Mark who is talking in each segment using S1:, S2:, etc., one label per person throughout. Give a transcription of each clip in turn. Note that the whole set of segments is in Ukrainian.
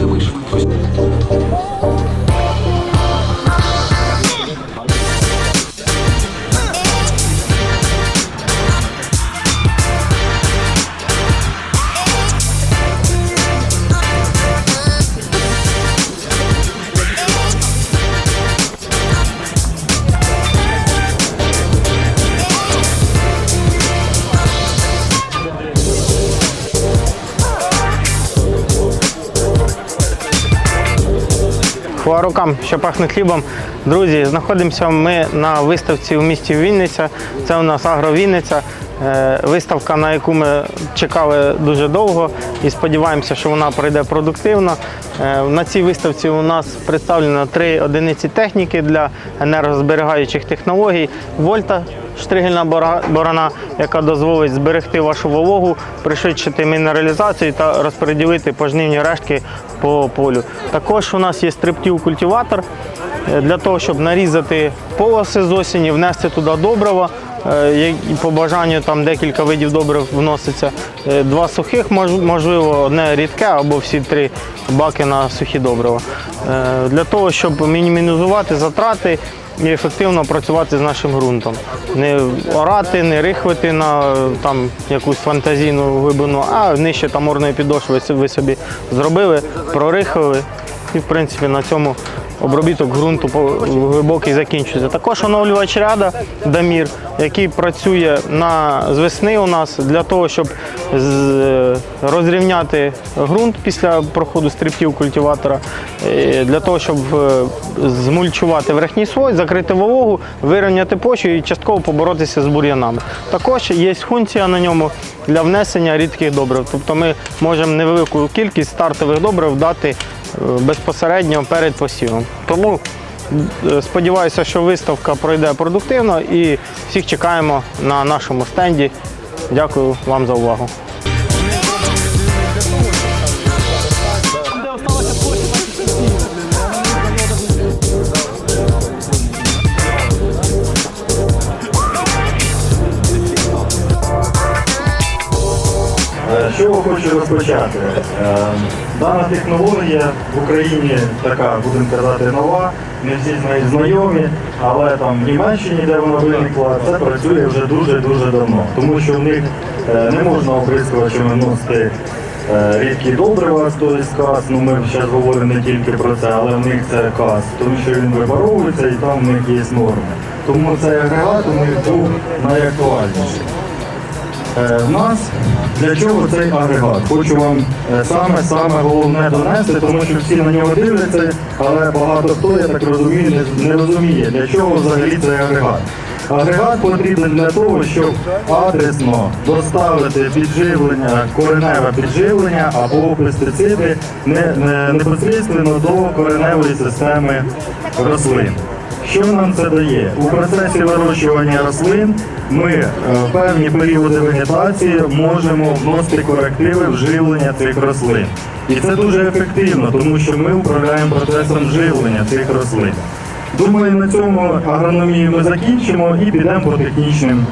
S1: Хвала рукам, що пахне хлібом. Друзі, знаходимося ми на виставці у місті Вінниця. Це у нас Агровінниця. Е, Виставка, на яку ми чекали дуже довго і сподіваємося, що вона пройде продуктивно. Е, На цій виставці у нас представлено три одиниці техніки для енергозберігаючих технологій. Вольта штригельна борона, яка дозволить зберегти вашу вологу, пришвидшити мінералізацію та розподілити пожнивні рештки по полю. Також у нас є стриптів культиватор е, для того, щоб нарізати полоси з осені, внести туди добрива. Е, По бажанню там декілька видів добрив вноситься. Е, Два сухих, можливо, одне рідке або всі три баки на сухі добрива. Е, Для того, щоб мінімізувати затрати і ефективно працювати з нашим ґрунтом. Не орати, не рихвити на там якусь фантазійну глибину, а нижче там орної підошви ви собі зробили, прорихали. І в принципі на цьому обробіток ґрунту глибокий закінчується. Також оновлювач ряда Дамір, який працює на з весни у нас для того, щоб розрівняти ґрунт після проходу стрибків культиватора, е, для того, щоб е, змульчувати верхній слой, закрити вологу, вирівняти почву і частково поборотися з бур'янами. Також є функція на ньому для внесення рідких добрив. Тобто ми можемо невелику кількість стартових добрив дати безпосередньо перед посівом. Тому е, сподіваюся, що виставка пройде продуктивно і всіх чекаємо на нашому стенді. Дякую вам за увагу.
S2: З хочу розпочати? Дана технологія в Україні така, будемо казати, нова. Не всі з нею знайомі, але там в Німеччині, де вона виникла, це працює вже дуже-дуже давно. Тому що в них е, не можна оприскувачами вносити е, рідкі добрива, тобто каз, ну ми зараз говоримо не тільки про це, але в них це каз, тому що він випаровується і там в них є норми. Тому цей агрегат у них був найактуальніший. Е, В нас для чого цей агрегат? Хочу вам е, саме саме головне донести, тому що всі на нього дивляться, але багато хто, я так розумію, не, розуміє, для чого взагалі цей агрегат. Агрегат потрібен для того, щоб адресно доставити підживлення, кореневе підживлення або пестициди не, не, непосередньо до кореневої системи рослин. Що нам це дає? У процесі вирощування рослин ми е, в певні періоди вегетації можемо вносити корективи вживлення цих рослин. І це дуже ефективно, тому що ми управляємо процесом вживлення цих рослин. Думаю, на цьому агрономію ми закінчимо і підемо по технічним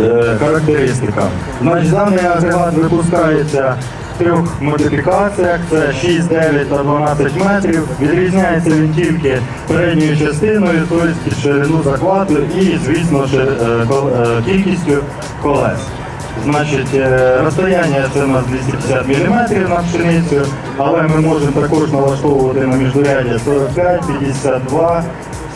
S2: е, характеристикам. Значить, даний агрегат випускається трьох модифікаціях, це 6, 9 та 12 метрів. Відрізняється він тільки передньою частиною, тобто ширину захвату і, звісно, е, е, кількістю колес. Значить, е, розстояння це у нас 250 мм на пшеницю, але ми можемо також налаштовувати на міждуряддя 45, 52,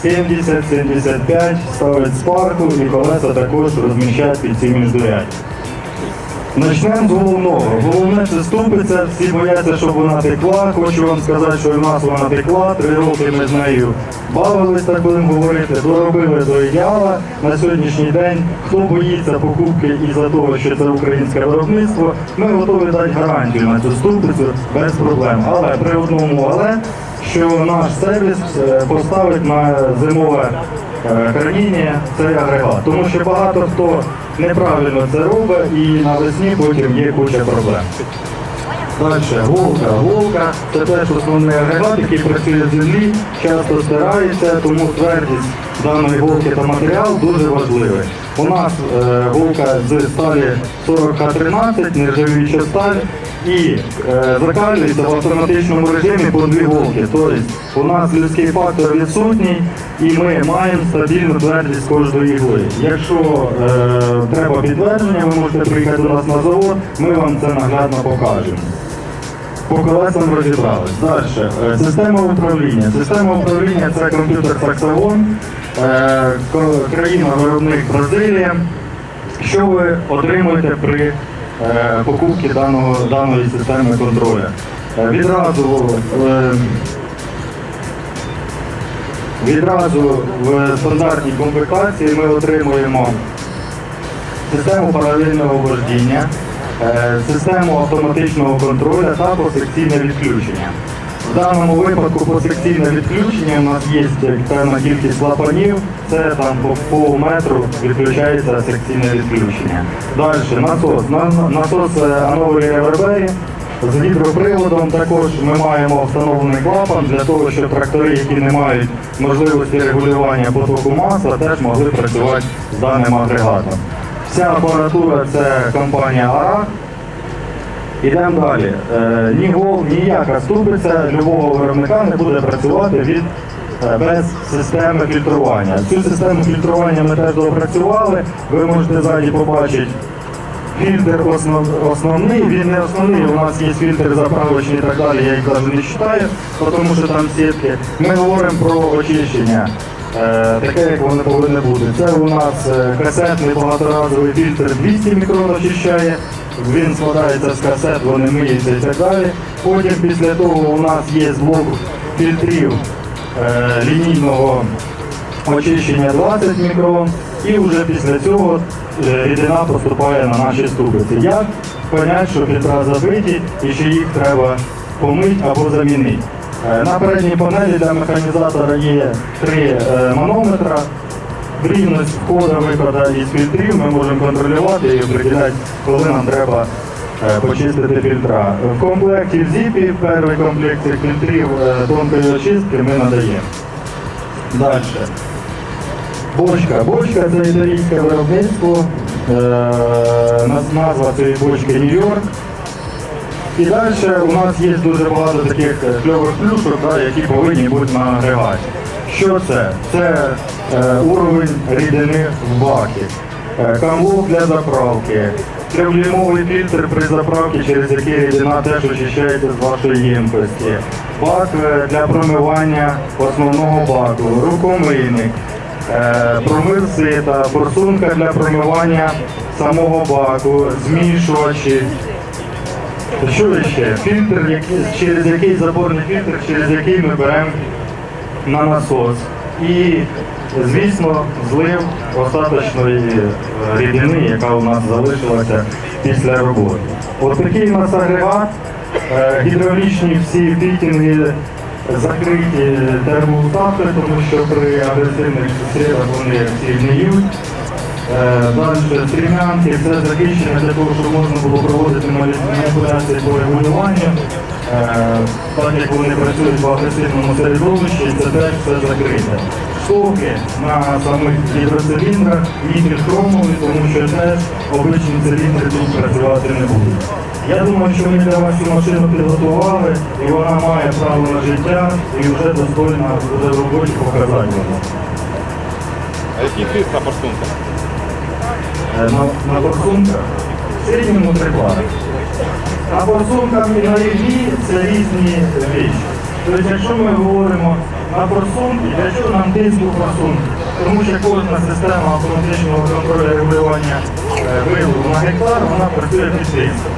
S2: 70, 75, ставить спарку і колеса також розміщають під ці міждуряддя. Почнемо з головного. Головне це ступиця, всі бояться, щоб вона текла. Хочу вам сказати, що і в нас вона текла. Три роки ми з нею бавились, так будемо говорити, доробили до ідеала. На сьогоднішній день, хто боїться покупки із-за того, що це українське виробництво, ми готові дати гарантію на цю ступицю без проблем. Але при одному але, що наш сервіс е, поставить на зимове храніння цей агрегат. Тому що багато хто неправильно це робить і навесні потім є куча проблем. Далі, голка. Голка це теж основний агрегат, який працює з землі, часто стирається, тому твердість даної голки та матеріал дуже важливий. У нас е, голка з сталі 40Х13, нержавіюча сталь. і е, закалюється в автоматичному режимі по дві голки. Тобто у нас людський фактор відсутній і ми маємо стабільну твердість кожної ігли. Якщо е, треба підтвердження, ви можете приїхати до нас на завод, ми вам це наглядно покажемо. По колесам розібрались. Далі. Е, Система управління. Система управління це комп'ютер Saxophone, е, країна-виробник Бразилія. Що ви отримуєте при е, покупці даного, даної системи контролю? Відразу Відразу в стандартній комплектації ми отримуємо систему паралельного вождіння, систему автоматичного контролю та посекційне відключення. В даному випадку посекційне відключення у нас є певна кількість клапанів, це там по, по метру відключається секційне відключення. Далі насос. Насос е, Анової Ревербері з гідроприводом також ми маємо встановлений клапан для того, щоб трактори, які не мають можливості регулювання потоку масла, теж могли працювати з даним агрегатом. Вся апаратура це компанія Арах. Ідемо далі. Е, ні гол, ніяка ступиця любого виробника не буде працювати від е, без системи фільтрування. Цю систему фільтрування ми теж допрацювали. Ви можете ззаді побачити фільтр основ, основний, він не основний, у нас є фільтр заправочний і так далі, я їх навіть не читаю, тому що там сітки. Ми говоримо про очищення. Е, Таке, як воно повинно бути. Це у нас е, касетний багаторазовий фільтр 200 мікрон очищає. Він складається з касет, вони миються і так далі. Потім після того у нас є блок фільтрів е, лінійного очищення 20 мікрон, і вже після цього рідина поступає на наші ступиці. Як понять, що фільтра забиті і що їх треба помити або замінити? Е, На передній панелі для механізатора є три е, манометра. Рівність входу виходу із фільтрів ми можемо контролювати і определяти, коли нам треба е, почистити фільтра. В комплекті в ZIP, перший комплект фільтрів тонкої очистки ми надаємо. Далі. Бочка. Бочка це італійське виробництво. Наз- назва цієї бочки Нью-Йорк. І далі у нас є дуже багато таких кльових плюшок, да, які повинні бути на агрегаті. Що це? Це е, уровень рідини в бакі, е, камлок для заправки, трьохлімовий фільтр при заправці, через який рідина теж очищається з вашої ємкості, бак е, для промивання основного баку, рукомийник, е, промив сита, форсунка для промивання самого баку, змішувачі. Що ще? Фільтр, через який заборний фільтр, через який ми беремо на насос. І, звісно, злив остаточної е, рідини, яка у нас залишилася після роботи. От такий у нас агрегат, Е, гідравлічні всі фітінги закриті термоустати, тому що при агресивних сусідах вони всі гниють. Е, Далі стрімянки, все захищено для того, щоб можна було проводити маніпуляції по регулюванню. Е, Так як вони працюють в агресивному середовищі, це теж все закрите. Штовхи на самих гідроциліндрах хромові, тому що теж обичні циліндри тут працювати не будуть. Я думаю, що ми для вас цю машину підготували, і вона має право на життя і вже достойна буде роботі показати.
S3: А який тиск на?
S2: Е, на, форсунках в середньому пари. На форсунках і на рівні це різні речі. Тобто, якщо ми говоримо на форсунки, для чого нам тиск у форсунки? Тому що кожна система автоматичного контролю регулювання е, виливу на гектар, вона працює під тиском.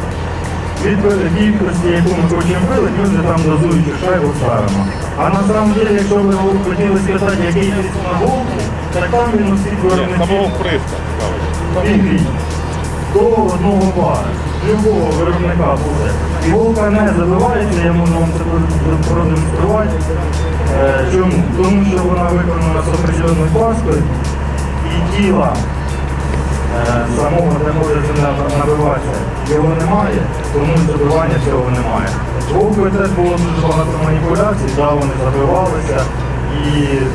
S2: Від кількості, яку ми хочемо вилити, ми вже там дозуючу шайбу ставимо. А на самом деле, якщо ви хотіли спитати, який тиск на голку, так там він усіх
S3: Ні,
S2: Вільний. До одного бару. Любого виробника буде. І не забивається, я можу вам це продемонструвати. Е, Чому? Тому що вона виконана з определеною паскою і тіла е, самого, де може набиватися, його немає, тому забивання цього немає. З голкою теж було дуже багато маніпуляцій, да, вони забивалися і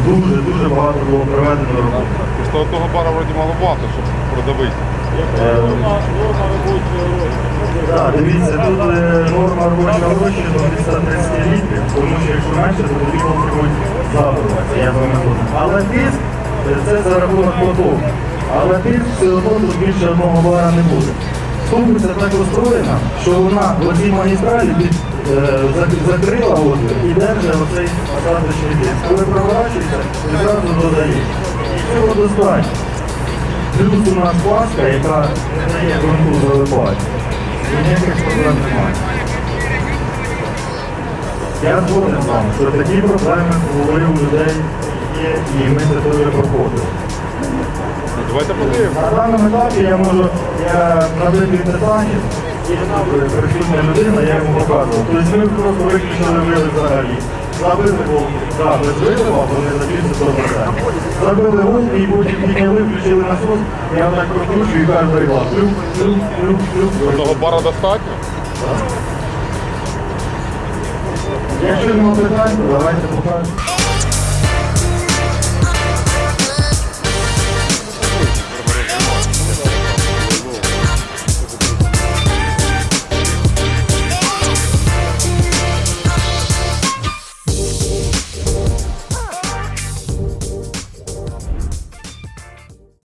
S2: дуже-дуже багато було проведено роботи.
S3: Після одного бара вроді маловато, щоб продавити.
S2: Е, Так, дивіться, тут е, норма робочого гроші до 330 літрів, тому що якщо менше, то тоді можуть забрувати, я вам не буду. Але тиск е, це за рахунок мотов. Але тиск все одно тут більше одного бара не буде. Ступиця так устроєна, що вона в цій магістралі під, е, закрила отвір і держить оцей осадочний тиск. Коли проворачується, відразу додає. І цього достатньо. Плюс у нас пласка, яка не дає ґрунту залипати. Ніяких проблем немає. Я згоден з вами, що такі проблеми були у людей є, і ми це теж проходили.
S3: Ну, давайте подивимося.
S2: На даному етапі я можу, я набити питання, і тут присутня людина, я йому показував. Тобто ми просто виключили вили взагалі. Забили гол, так, без вилива, не забільше 100%. Забили гол і потім підняли, включили насос, я так прокручую і кажу, глаз. Плюк, плюк, плюк, плюк.
S3: Одного бара достатньо?
S2: Якщо нема питань, то давайте покажемо.